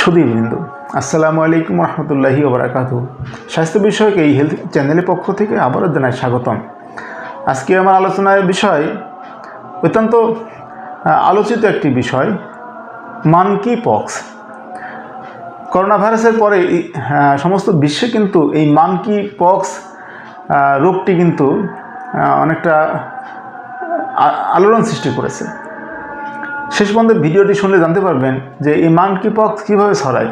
সুদীবৃন্দ আসসালামু আলাইকুম রহমতুল্লাহি ওবরাকাতু। স্বাস্থ্য বিষয়ক এই হেলথ চ্যানেলের পক্ষ থেকে আবারও জানাই স্বাগতম। আজকে আমার আলোচনার বিষয় অত্যন্ত আলোচিত একটি বিষয় মানকি পক্স করোনা ভাইরাসের পরে সমস্ত বিশ্বে কিন্তু এই মানকি পক্স রোগটি কিন্তু অনেকটা আলোড়ন সৃষ্টি করেছে। শেষ পর্যন্ত ভিডিওটি শুনলে জানতে পারবেন যে এই মাংকি পক্স কীভাবে ছড়ায়।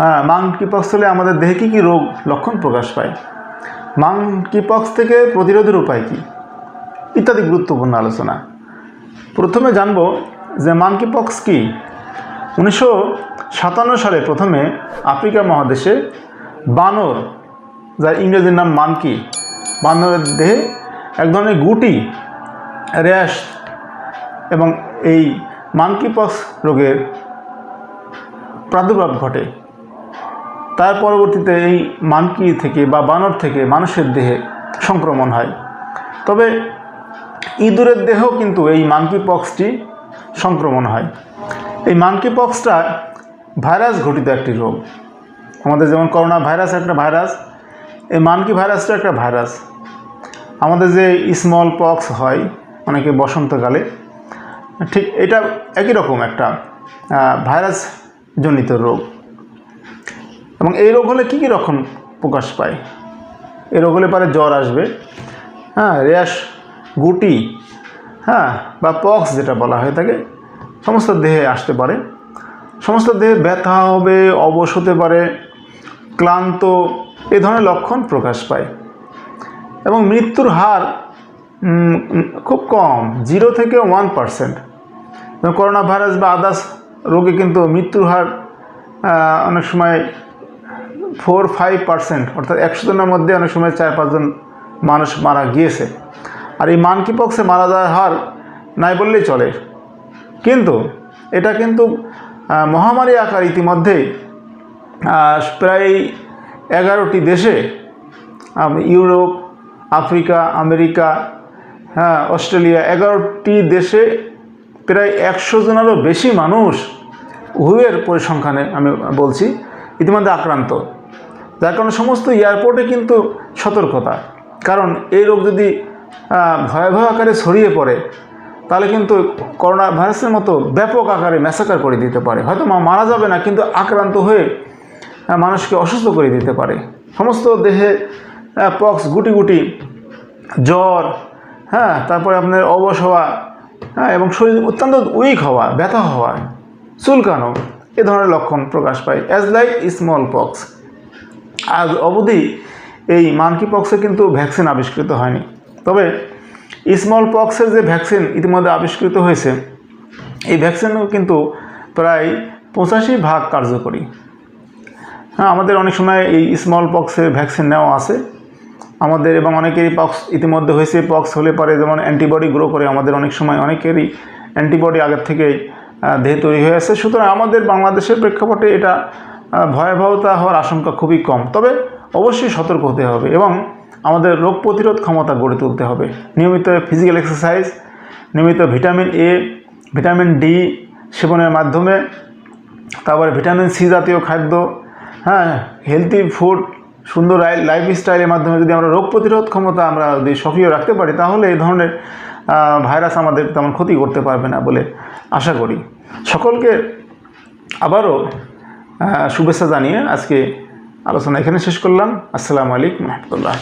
হ্যাঁ মাংকি পক্স হলে আমাদের দেহে কী কী রোগ লক্ষণ প্রকাশ পায়? মাংকি পক্স থেকে প্রতিরোধের উপায় কী? ইত্যাদি গুরুত্বপূর্ণ আলোচনা। প্রথমে জানব যে মাংকি পক্স কী? উনিশশো সাতান্ন সালে প্রথমে আফ্রিকা মহাদেশে বানর, যার ইংরেজির নাম মানকি বানরের দেহে এক ধরনের গুটি, র্যাশ এবং এই মানকিপক্স রোগের প্রাদুর্ভাব ঘটে। তার পরবর্তীতে এই মানকি থেকে বা বানর থেকে মানুষের দেহে সংক্রমণ হয়। তবে ইঁদুরের দেহেও কিন্তু এই মানকি পক্সটি সংক্রমণ হয়। এই মানকি পক্সটা ভাইরাস ঘটিত একটি রোগ। আমাদের যেমন করোনা ভাইরাস একটা ভাইরাস, এই মানকি ভাইরাসটা একটা ভাইরাস। আমাদের যে স্মল পক্স হয়, অনেকে বসন্তকালে ঠিক, এটা একই রকম একটা ভাইরাস জনিত রোগ। এবং এই রোগ হলে কী কী রকম প্রকাশ পায়? এই রোগ হলে পরে জ্বর আসবে হ্যাঁ র্যাশ গুটি হ্যাঁ বা পক্স যেটা বলা হয়ে থাকে, সমস্ত দেহে আসতে পারে। সমস্ত দেহে ব্যথা হবে, অবশ হতে পারে, ক্লান্ত, এ ধরনের লক্ষণ প্রকাশ পায়। এবং মৃত্যুর হার খুব কম জিরো থেকে ওয়ান পার্সেন্ট করোনা ভাইরাস বা আদার্স রোগে কিন্তু মৃত্যুর হার অনেক সময় ফোর ফাইভ পার্সেন্ট অর্থাৎ একশো জনের মধ্যে অনেক সময় চার পাঁচজন মানুষ মারা গিয়েছে। আর এই মানকি পক্সে মারা যাওয়ার হার নাই বললেই চলে। কিন্তু এটা কিন্তু মহামারী আকার ইতিমধ্যে প্রায় এগারোটি দেশে ইউরোপ, আফ্রিকা, আমেরিকা হ্যাঁ অস্ট্রেলিয়া, এগারোটি দেশে প্রায় একশো জনেরও বেশি মানুষ হুয়ের পরিসংখ্যানে আমি বলছি, ইতিমধ্যে আক্রান্ত। যার কারণে সমস্ত এয়ারপোর্টে কিন্তু সতর্কতা। কারণ এই রোগ যদি ভয়াবহ আকারে ছড়িয়ে পড়ে, তাহলে কিন্তু করোনা ভাইরাসের মতো ব্যাপক আকারে ম্যাসাকার করে দিতে পারে। হয়তো মারা যাবে না, কিন্তু আক্রান্ত হয়ে মানুষকে অসুস্থ করে দিতে পারে। সমস্ত দেহে পক্স গুটি গুটি, জ্বর হ্যাঁ তারপরে আপনার অবশ হ্যাঁ এবং শরীর অত্যন্ত উইক হওয়া, ব্যথা হওয়া, চুলকানো, এ ধরনের লক্ষণ প্রকাশ পায়। অ্যাজ লাইক স্মল পক্স আজ অবধি এই মানকি পক্সে কিন্তু ভ্যাকসিন আবিষ্কৃত হয়নি। তবে স্মল পক্সের যে ভ্যাকসিন ইতিমধ্যে আবিষ্কৃত হয়েছে, এই ভ্যাকসিনও কিন্তু প্রায় পঁচাশি ভাগ কার্যকরী। হ্যাঁ আমাদের অনেক সময় এই স্মল পক্সের ভ্যাকসিন নেওয়া আছে। আমাদের এবং অনেকেরই পক্স ইতিমধ্যে হয়েছে পক্স হলে পরে যেমন অ্যান্টিবডি গ্রো করে আমাদের অনেক সময় অনেকেরই অ্যান্টিবডি আগের আহ, দেহে তৈরি হয়ে আছে সুতরাং আমাদের বাংলাদেশের প্রেক্ষাপটে এটা ভয়াবহতা হওয়ার আশঙ্কা খুবই কম। তবে অবশ্যই সতর্ক হতে হবে এবং আমাদের রোগ প্রতিরোধ ক্ষমতা গড়ে তুলতে হবে। নিয়মিত ফিজিক্যাল এক্সারসাইজ নিয়মিত ভিটামিন এ ভিটামিন ডি সেবনের মাধ্যমে তারপরে ভিটামিন সি জাতীয় খাদ্য হ্যাঁ হেলদি ফুড সুন্দর লাইফ স্টাইলের মাধ্যমে যদি আমরা রোগ প্রতিরোধ ক্ষমতা আমরা যদি সক্রিয় রাখতে পারি, তাহলে এই ধরনের ভাইরাস আমাদের তেমন ক্ষতি করতে পারবে না বলে আশা করি। সকলকে আবারও শুভেচ্ছা জানিয়ে আজকে আলোচনা এখানে শেষ করলাম। আসসালামু আলাইকুম রহমতুল্লাহ।